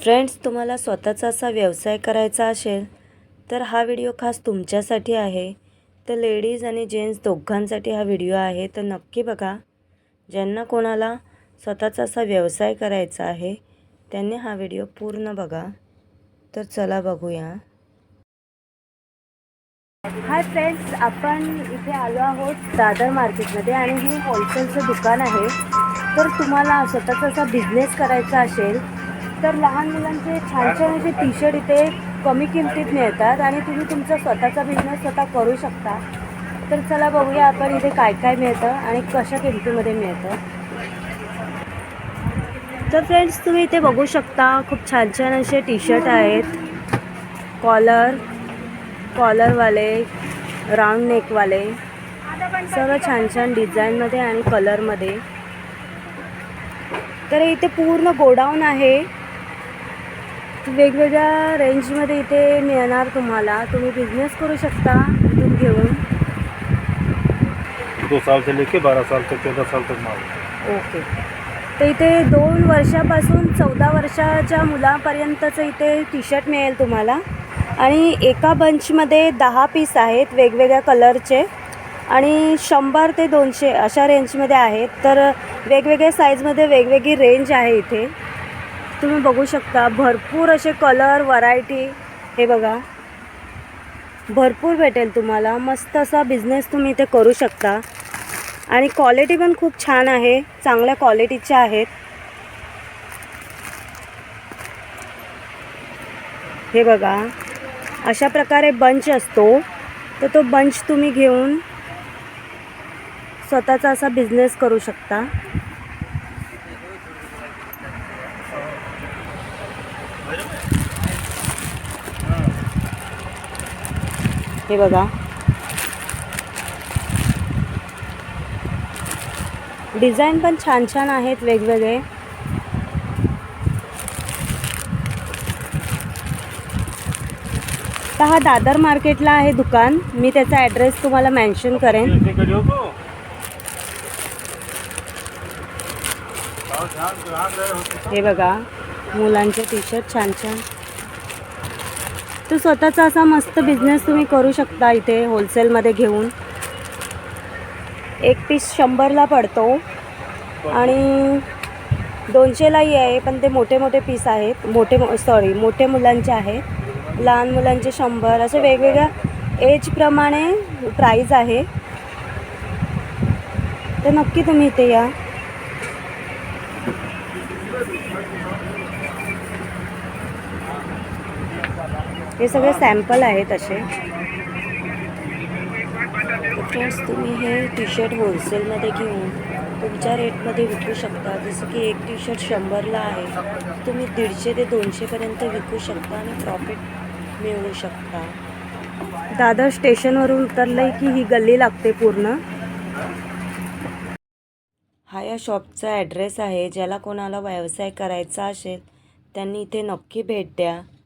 Friends तुम्हाला स्वतःचा असा व्यवसाय करायचा असेल तर हा व्हिडिओ खास तुमच्यासाठी आहे. तर लेडीज आणि जेंट्स दोघांसाठी हा व्हिडिओ आहे. तर नक्की बघा ज्यांना कोणाला स्वतःचा असा व्यवसाय करायचा आहे त्यांनी हा व्हिडिओ पूर्ण बघा. तर चला बघूया. हाय फ्रेंड्स आपण इथे आलो आहोत दादर मार्केटमध्ये आणि हे होलसेलचं दुकान आहे. तर तुम्हाला स्वतःचा असा बिझनेस करायचा असेल तर लहान मुलांचे छान छान असे टी शर्ट इथे कमी किमतीत मिळतात आणि तुम्ही तुमचा स्वतःचा बिझनेस स्वतः करू शकता. तर चला बघूया आपण इथे काय काय मिळतं आणि कशा किमतीमध्ये मिळतं. तर फ्रेंड्स तुम्ही इथे बघू शकता खूप छान छान असे टी शर्ट आहेत कॉलर कॉलरवाले राऊंड नेकवाले सर्व छान छान डिझाईनमध्ये आणि कलरमध्ये तर इथे पूर्ण गोडाऊन आहे. वेगवेगळ्या रेंजमध्ये इथे मिळणार तुम्हाला. तुम्ही बिझनेस करू शकता इथून घेऊन. दो साल से लेके बारह साल तक चौदह साल तक माल ओके तर इथे दोन वर्षापासून चौदा वर्षाच्या मुलापर्यंतचं इथे टी शर्ट मिळेल तुम्हाला. आणि एका बंचमध्ये दहा पीस आहेत वेगवेगळ्या कलरचे आणि शंभर ते दोनशे अशा रेंजमध्ये आहेत. तर वेगवेगळ्या साईजमध्ये वेगवेगळी रेंज आहे इथे. तुम्ही बघू शकता भरपूर असे कलर व्हरायटी हे बघा. भरपूर भेटेल तुम्हाला. मस्त असा बिझनेस तुम्ही इथे करू शकता. आणि क्वालिटी पण खूप छान आहे. चांगल्या क्वालिटीच्या आहेत. हे बघा. अशा प्रकारे बंच असतो. तर तो बंच तुम्ही घेऊन स्वतःचा असा बिझनेस करू शकता. हे बघा. डिझाईन पण छान छान आहेत वेगवेगळे. तर हा दादर मार्केटला आहे दुकान. मी त्याचा ॲड्रेस तुम्हाला मेन्शन करेन. हे बघा. मुलांचे टी शर्ट छान छान. तर स्वतःचा असा मस्त बिझनेस तुम्ही करू शकता इथे होलसेलमध्ये घेऊन. एक पीस शंभरला पडतो. आणि दोनशेलाही आहे पण ते मोठे मोठे पीस आहेत. मोठे सॉरी मोठे मुलांचे आहेत. लहान मुलांचे शंभर. असे वेगवेगळ्या एजप्रमाणे प्राईज आहे. तर नक्की तुम्ही इथे या. हे सगळे सॅम्पल आहेत असे. फ्रेंड्स तुम्ही हे टी शर्ट होलसेलमध्ये घेऊन तुमच्या रेटमध्ये विकू शकता. जसं की एक टी शर्ट शंभरला आहे. तुम्ही दीडशे ते दोनशेपर्यंत विकू शकता आणि प्रॉफिट मिळवू शकता. दादर स्टेशनवरून उतरलं की ही गल्ली लागते पूर्ण? हा या शॉपचा ॲड्रेस आहे. ज्याला कोणाला व्यवसाय करायचा असेल त्यांनी इथे नक्की भेट द्या.